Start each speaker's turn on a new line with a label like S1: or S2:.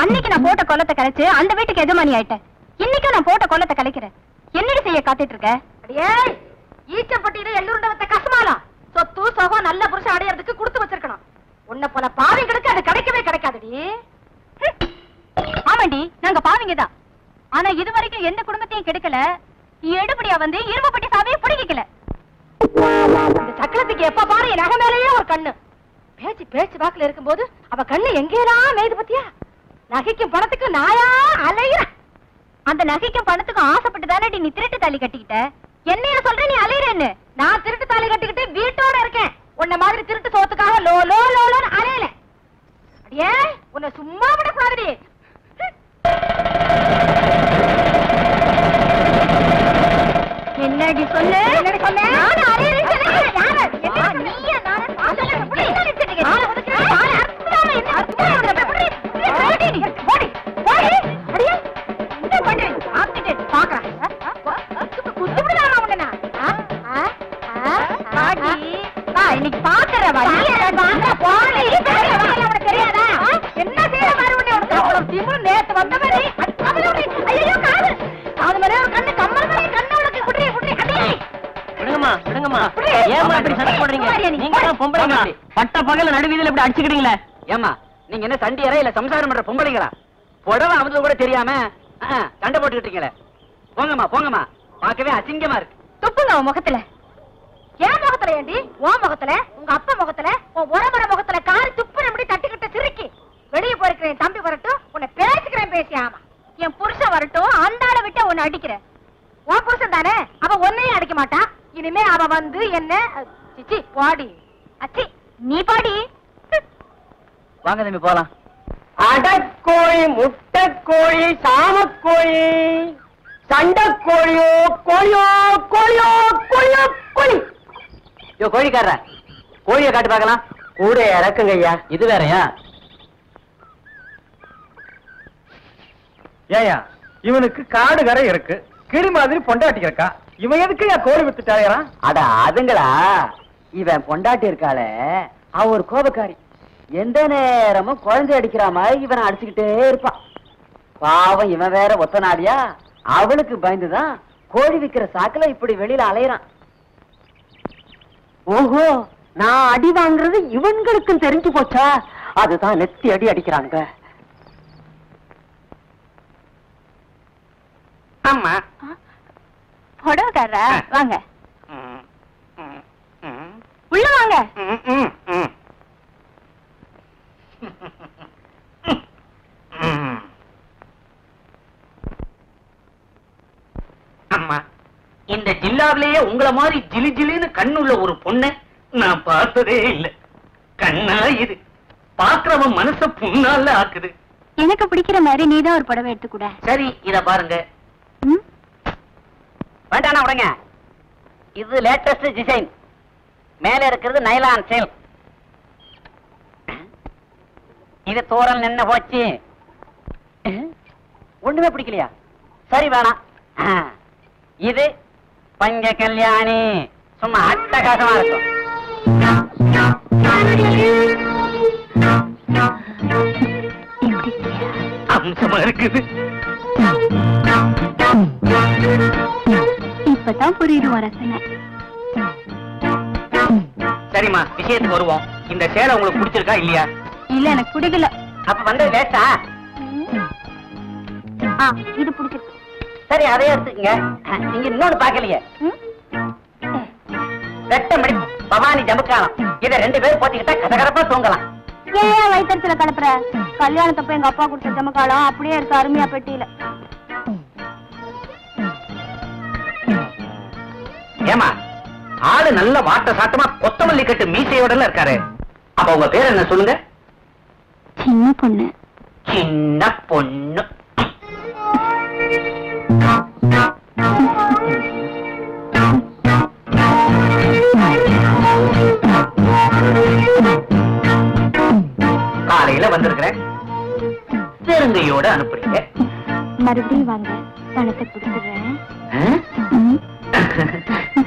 S1: அன்னைக்கு நான் போட்ட கொல்லத்தை கலைச்சு அந்த வீட்டுக்கு எஜமானி ஆயிட்டேன். இன்னைக்கு நான் போட்ட கொல்லத்தை கலைக்கிறேன். என்னடி செய்ய காத்துட்டு இருக்க?
S2: அடியே ஈச்சப்பட்டியில எள்ளுருண்டவத்த கசமாலம் சொத்து சொகம் நல்ல புருஷன் அடையறதுக்கு கொடுத்து வச்சிருக்கணும். உன்னை போல பாவிங்களுக்கு அது கிடைக்கவே கிடைக்காதுடி.
S1: ஆமாண்டி நாங்க பாவிங்கதான் ஆனா இது வரைக்கும் எந்த குடும்பத்தையும் கெடுக்கல. எடுபடியா வந்து இரும்புப்பட்டி சாவியை பிடிக்கல
S2: இந்த சக்கரத்துக்கு எப்ப பாரு என் நகை மேலேயே ஒரு கண்ணு. பேச்சு பேச்சு வாக்குல இருக்கும்போது அவ கண்ணு எங்கேயெல்லாம் மேய்து பத்தியா? நகைக்கும் பணத்துக்கு நாயா அலையிற.
S1: அந்த நகைக்கும் பணத்துக்கும் ஆசைப்பட்டு தானே நீ திருட்டு தாலி கட்டிக்கிட்ட? என்னைய சொல்ற நீ அலையிறேன்னு?
S2: நான் திருட்டு தாலி கட்டிக்கிட்டு வீட்டோட இருக்கேன். உன்ன மாதிரி திருட்டு சோத்துக்காக லோ லோ லோ லோன்னு அலையல. அடியே உன்னை சும்மா விடக்கூடாதுடி.
S1: பாட்டி. வா, இன்னைக்கு பாத்துறேன் வா.
S2: பாக்குறேன், பாக்குறேன், போடி. இதெல்லாம் உனக்கு தெரியாதா? என்ன செய்யற பாரு உன்னை, உனக்கு அவ்வளவு திமிரு நேத்து வந்த மாதிரி. ஐயையோ, காது. காது மேலே ஒரு கண்ணு, கம்மல் மேலே கண்ணு உனக்கு.
S3: விடுங்கம்மா விடுங்கம்மா. ஏமா இப்படி சண்டை போடுறீங்க நீங்க தான் பொம்பளைங்க. பட்ட பகல நடுவீதியில இப்படி அடிச்சுக்கிட்டீங்களே
S4: ஏமா நீங்க என்ன சண்டியரா இல்ல சம்சாரம் பண்ற பொம்பளைங்களா புடவை அமுது கூட தெரியாம சண்டை போட்டுக்கிட்டீங்களே போங்கம்மா போங்கம்மா பார்க்கவே அசிங்கமா இருக்கு
S1: துப்புங்க முகத்துல
S2: என் முகத்துல ஏண்டி? உன் முகத்துல? உங்க அப்பா முகத்துல? உன் உறமுறை முகத்துல காரி துப்புன முடி தட்டிக்கிட்ட சிரிக்கி. வெளியே போயிருக்கிறேன் தம்பி வரட்டும் உன்னை பேசிக்கிறேன் பேசி ஆமா.
S1: என் புருஷன் வரட்டும் அந்த ஆளை விட்டு உன்னை அடிக்கிறேன்
S2: உன் புருஷன் தானே? அவ ஒன்னையும் அடிக்க மாட்டா. இனிமே அவ வந்து என்ன? சிச்சி வாடி.
S1: அச்சி நீ பாடி.
S4: வாங்க தம்பி போலாம்.
S3: அடக்கோழி முட்டைக்கோழி சாமக்கோழி. சண்டைக்கோழியோ கோழியோ கோழியோ. கோழியோ கோழி
S4: யோ கோழிக்காரர. கோழியை காட்டு பார்க்கலாம்.
S3: கூட இறக்குங்க ஐயா.
S4: இது வேறயா?
S5: ஏயா இவனுக்கு காடு கரை இருக்கு. கிளி மாதிரி பொண்டாட்டி இருக்கா? இவன் எதுக்கு என் கோழி வித்துட்டாயறான்
S4: அட அதுங்களா? இவன் பொண்டாட்டி இருக்காளே அவ ஒரு கோபக்காரி. எந்த நேரமும் குழந்தை அடிக்கிற மாதிரி இவனை அடிச்சுக்கிட்டே இருப்பான். பாவம் இவன் வேற ஒத்த நாடியா? அவளுக்கு பயந்துதான் கோழி விக்கிற சாக்குல இப்படி வெளியில அலையறான்.
S3: ஓஹோ நான் அடி வாங்குறது இவன்களுக்கும் தெரிஞ்சு போச்சா? அதுதான் நெத்தி அடி அடிக்கிறாங்க
S4: ஆமா
S1: புடவைக்காரரா வாங்க. உள்ள வாங்க.
S4: இந்த ஜில்லாவிலேயே உங்கள மாதிரி ஜிலி ஜிலின்னு கண்ணுள்ள ஒரு பொண்ணு நான் பார்த்ததே இல்ல. கண்ணா இது பாக்குறவன் மனச புண்ணால ஆக்குது.
S1: எனக்கு பிடிக்கிற மாதிரி நீதான் ஒரு புடவை எடுத்துக்கூட
S4: சரி இத பாருங்க.
S1: ம்?
S4: வேண்டாண்ணா உடங்க. இது லேட்டஸ்ட் டிசைன் மேல இருக்கிறது நைலான் சேல் இது தூரல் நின்னு போச்சு. ஒண்ணுமே பிடிக்கலையா? சரி வேணாம். ஆ, இது பஞ்ச கல்யாணி. சும்மா அட்டகாசமா இருக்கும். அம்சமா இருக்குது.
S1: இப்பதான் புரியுது
S4: சரிம்மா விஷயத்துக்கு வருவோம். இந்த சேலை உங்களுக்கு பிடிச்சிருக்கா இல்லையா?
S1: இல்ல எனக்கு பிடிக்கல.
S4: அப்ப வந்தது லேட்டா
S1: இது பிடிச்சிருக்கு.
S4: சரி அதை எடுத்துக்கங்க. நீங்க இன்னொன்னு பாக்கலையே? ரெட்ட மணி பவானி ஜமுக்காலம் இதை ரெண்டு பேரும் போத்திக்கிட்டா கதகரப்பா தூங்கலாம்.
S1: ஏன் வயிற்றுல கலப்புற? கல்யாணத்தப்ப எங்க அப்பா கொடுத்த ஜமக்காலம் அப்படியே இருக்கு அருமையா பெட்டியில.
S4: ஏமா ஆளு நல்ல வாட்ட சாட்டமா கொத்தமல்லி கட்டு மீசையோட இருக்காரு. அப்ப உங்க பேர் என்ன சொல்லுங்க?
S1: சின்ன பொண்ணு.
S4: சின்ன பொண்ணு. காலையில வந்திருக்கிறேன் பெருங்கையோட அனுப்புறீங்க
S1: மறுபடியும் வாங்க பணத்தை? ம்.